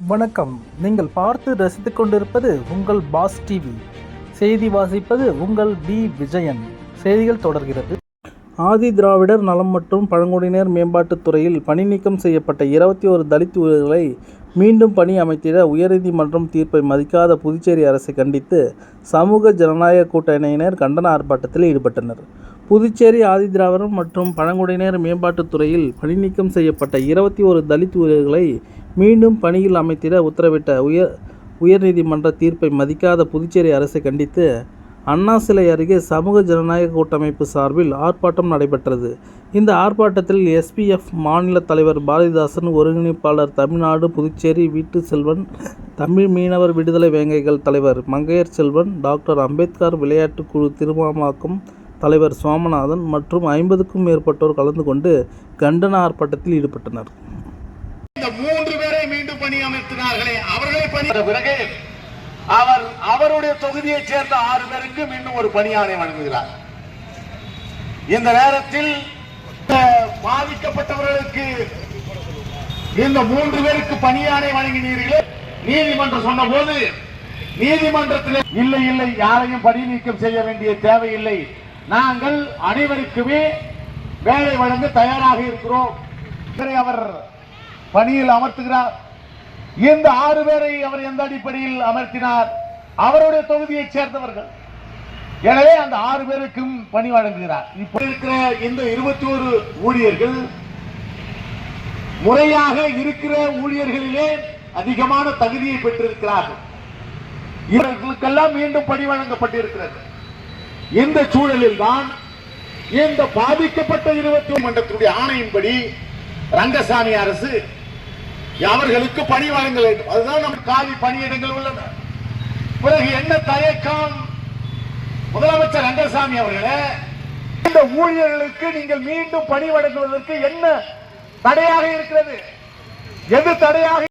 வணக்கம். நீங்கள் பார்த்து ரசித்துக் கொண்டிருப்பது உங்கள் பாஸ் டிவி. செய்தி வாசிப்பது உங்கள் பி விஜயன். செய்திகள் தொடர்கிறது. ஆதி திராவிடர் நலம் மற்றும் பழங்குடியினர் மேம்பாட்டுத் துறையில் பணி நீக்கம் செய்யப்பட்ட இருபத்தி ஒரு தலித் ஊழியர்களை மீண்டும் பணி அமைத்திட உயர்நீதிமன்றம் தீர்ப்பை மதிக்காத புதுச்சேரி அரசை கண்டித்து சமூக ஜனநாயக கூட்டணியினர் கண்டன ஆர்ப்பாட்டத்தில் ஈடுபட்டனர். புதுச்சேரி ஆதிதிராவிடர் மற்றும் பழங்குடியினர் மேம்பாட்டுத் துறையில் பணிநீக்கம் செய்யப்பட்ட இருபத்தி ஒரு தலித் ஊழியர்களை மீண்டும் பணியில் அமைத்திட உத்தரவிட்ட உயர் உயர்நீதிமன்ற தீர்ப்பை மதிக்காத புதுச்சேரி அரசை கண்டித்து அண்ணா சிலை அருகே சமூக ஜனநாயக கூட்டமைப்பு சார்பில் ஆர்ப்பாட்டம் நடைபெற்றது. இந்த ஆர்ப்பாட்டத்தில் எஸ்பிஎஃப் மாநில தலைவர் பாரதிதாசன் ஒருங்கிணைப்பாளர் தமிழ்நாடு புதுச்சேரி வீட்டு செல்வன் தமிழ் மீனவர் விடுதலை வேங்கைகள் தலைவர் மங்கையர் செல்வன் டாக்டர் அம்பேத்கர் விளையாட்டுக்குழு திருமாமாக்கம் தலைவர் சோமநாதன் மற்றும் ஐம்பதுக்கும் மேற்பட்டோர் கலந்து கொண்டு கண்டன ஆர்ப்பாட்டத்தில் ஈடுபட்டனர். இந்த மூன்று பேரை மீண்டும் பணி அமர்த்தினார்களே. அவர்களை பணி பிறகு அவர் அவருடைய தொகுதியைச் சேர்ந்த ஆறு பேருக்கு மீண்டும் ஒரு பணியாணை வழங்குகிறார். இந்த நேரத்தில் பாதிக்கப்பட்டவர்களுக்கு இந்த மூன்று பேருக்கு பணியாணை வழங்கினீர்களே. நீதிமன்றம் சொன்ன போது நீதிமன்றத்தில் இல்லை இல்லை யாரையும் பணி நீக்கம் செய்ய வேண்டிய தேவையில்லை. நாங்கள் அனைவருக்குமே வேலை வழங்க தயாராக இருக்கிறோம். அவர் பணியில் அமர்த்துகிறார். இந்த ஆறு பேரை அவர் எந்த அடிப்படையில் அமர்த்தினார்? அவருடைய தொகுதியைச் சேர்ந்தவர்கள். எனவே அந்த ஆறு பேருக்கும் பணி வழங்குகிறார். இப்போ இருக்கிற இந்த இருபத்தி ஒரு ஊழியர்கள் முறையாக இருக்கிற ஊழியர்களிலே அதிகமான தகுதியை பெற்றிருக்கிறார்கள். இவர்களுக்கெல்லாம் மீண்டும் பணி வழங்கப்பட்டிருக்கிறது. இந்த சூழலில் தான் இந்த பாதிக்கப்பட்ட இருபத்தி மன்றத்தினுடைய ஆணையின்படி ரங்கசாமி அரசு அவர்களுக்கு பணி வழங்க வேண்டும். அதுதான் நம்ம காலி பணியிடங்கள் உள்ளன. பிறகு என்ன தயக்கம்? முதலமைச்சர் ரங்கசாமி அவர்களே இந்த ஊழியர்களுக்கு நீங்கள் மீண்டும் பணி வழங்குவதற்கு என்ன தடையாக இருக்கிறது? எது தடையாக